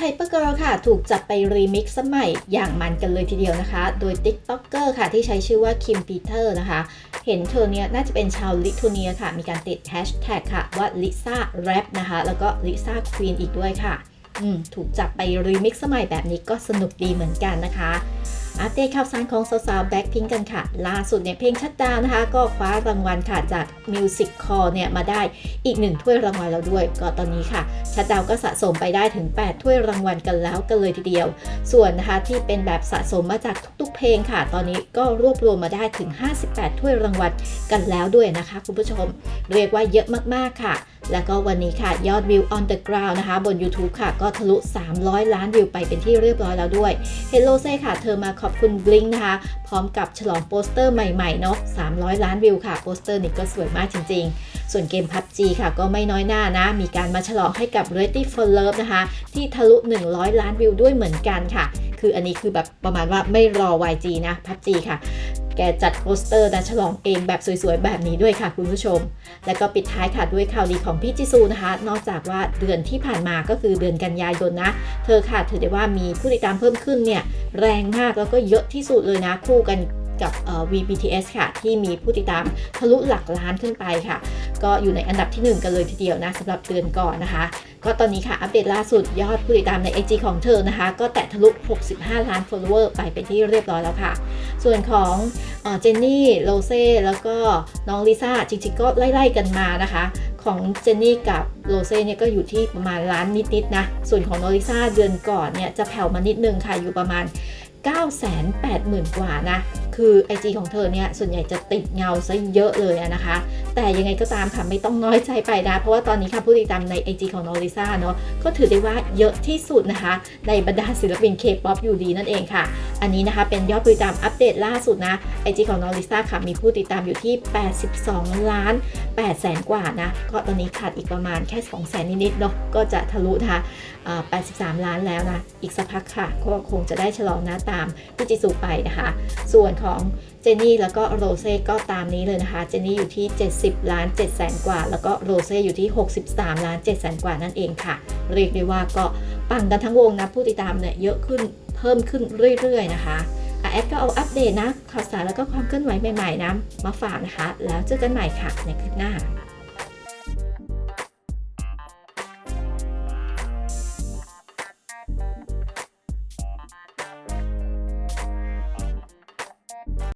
Hyper Girl ค่ะ ถูกจับไปรีมิกซ์สมัยอย่างมันกันเลยทีเดียวนะคะ โดย TikToker ค่ะ ที่ใช้ชื่อว่าคิมปีเตอร์นะคะ เห็นเธอเนี่ยน่าจะเป็นชาวลิทัวเนียค่ะ มีการติดแฮชแท็กค่ะว่าลิซ่าแรปนะคะ แล้วก็ลิซ่าควีนอีกด้วยค่ะ อืม ถูกจับไปรีมิกซ์สมัยแบบนี้ก็สนุกดีเหมือนกันนะคะ อัปเดตข่าวสารของสาวๆแบ็คพิงกันค่ะ ล่าสุดเนี่ยเพลงชัดดาวนะคะ ก็คว้ารางวัลค่ะจาก Music Call เนี่ยมาได้อีกหนึ่งถ้วยรางวัลแล้วด้วย ก็ตอนนี้ค่ะชัดดาวก็สะสมไปได้ถึง 8 ถ้วยรางวัลกันแล้วกันเลยทีเดียว ส่วนนะคะที่เป็นแบบสะสมมาจากทุกๆเพลงค่ะ ตอนนี้ก็รวบรวมมาได้ถึง 58 ถ้วยรางวัลกันแล้วด้วยนะคะ คุณผู้ชม เรียกว่าเยอะมากๆค่ะแล้วก็วันนี้ค่ะ ยอดวิว on the ground นะคะ บน YouTube ค่ะ ก็ทะลุ 300 ล้านวิวไปเป็นที่เรียบร้อยแล้วด้วยเฮลโลเซ่ค่ะ เธอมาขอบคุณ Blink นะคะ พร้อมกับฉลองโปสเตอร์ใหม่ๆเนาะ300 ล้านวิวค่ะ โปสเตอร์นี้ก็สวยมากจริงๆ ส่วนเกม PUBG ค่ะ ก็ไม่น้อยหน้านะ มีการมาฉลองให้กับ Ready for Love นะคะ ที่ทะลุ 100 ล้านวิวด้วยเหมือนกันค่ะ คืออันนี้คือแบบประมาณว่าไม่รอ YG นะ PUBG ค่ะแกจัดโปสเตอร์นะฉลองเองแบบสวยๆ แบบนี้ด้วยค่ะคุณผู้ชม แล้วก็ปิดท้ายค่ะด้วยข่าวดีของพี่จิซูนะคะ นอกจากว่าเดือนที่ผ่านมาก็คือเดือนกันยายนนะ เธอค่ะถือได้ว่ามีผู้ติดตามเพิ่มขึ้นเนี่ย แรงมากแล้วก็เยอะที่สุดเลยนะคู่กันกับ VBTS ค่ะ ที่มีผู้ติดตามทะลุหลักล้านขึ้นไปค่ะ ก็อยู่ในอันดับที่ 1 กันเลยทีเดียวนะสำหรับเดือนก่อนนะคะ ก็ตอนนี้ค่ะ อัปเดตล่าสุดยอดผู้ติดตามใน IG ของเธอนะคะ ก็แตะทะลุ 65 ล้าน follower ไปเป็นที่เรียบร้อยแล้วค่ะ ส่วนของเจนนี่โรเซ่แล้วก็น้องลิซ่าจริงๆก็ไล่ๆกันมานะคะ ของเจนนี่กับโรเซ่เนี่ยก็อยู่ที่ประมาณล้านนิดๆนะ ส่วนของน้องลิซ่าเดือนก่อนเนี่ยจะแผ่วมานิดนึงค่ะอยู่ประมาณ 980,000 กว่านะ คือ IG ของเธอเนี่ยส่วนใหญ่จะติดเงาซะเยอะเลยนะคะ แต่ยังไงก็ตามค่ะไม่ต้องน้อยใจไปนะ เพราะว่าตอนนี้ค่ะผู้ติดตามใน IG ของน้องลิซ่าเนาะก็ถือได้ว่าเยอะที่สุดนะคะ ในบรรดาศิลปิน K-POP อยู่ดีนั่นเองค่ะ อันนี้นะคะเป็นยอดผู้ติดตามอัปเดตล่าสุดนะ IG ของน้องลิซ่าค่ะมีผู้ติดตามอยู่ที่ 82 ล้าน8แสนกว่านะก็ตอนนี้ขาดอีกประมาณแค่2แสนนิดๆเนาะก็จะทะลุนะคะอ่า83 ล้านแล้วนะอีกสักพักค่ะก็คงจะได้ฉลองนะตามพี่จิซูไปนะคะ ส่วนของเจนนี่แล้วก็โรเซ่ก็ตามนี้เลยนะคะ เจนนี่อยู่ที่ 70 ล้าน7แสนกว่า แล้วก็โรเซ่อยู่ที่ 63 ล้าน7แสนกว่านั่นเองค่ะ เรียกได้ว่าก็ปังกันทั้งวงนะผู้ติดตามเนี่ยเยอะขึ้นเพิ่มขึ้นเรื่อยๆนะคะอะแอดก็เอาอัปเดตนะข่าวสารแล้วก็ความเคลื่อนไหวใหม่ๆนะมาฝากนะคะ แล้วเจอกันใหม่ค่ะในคลิปหน้า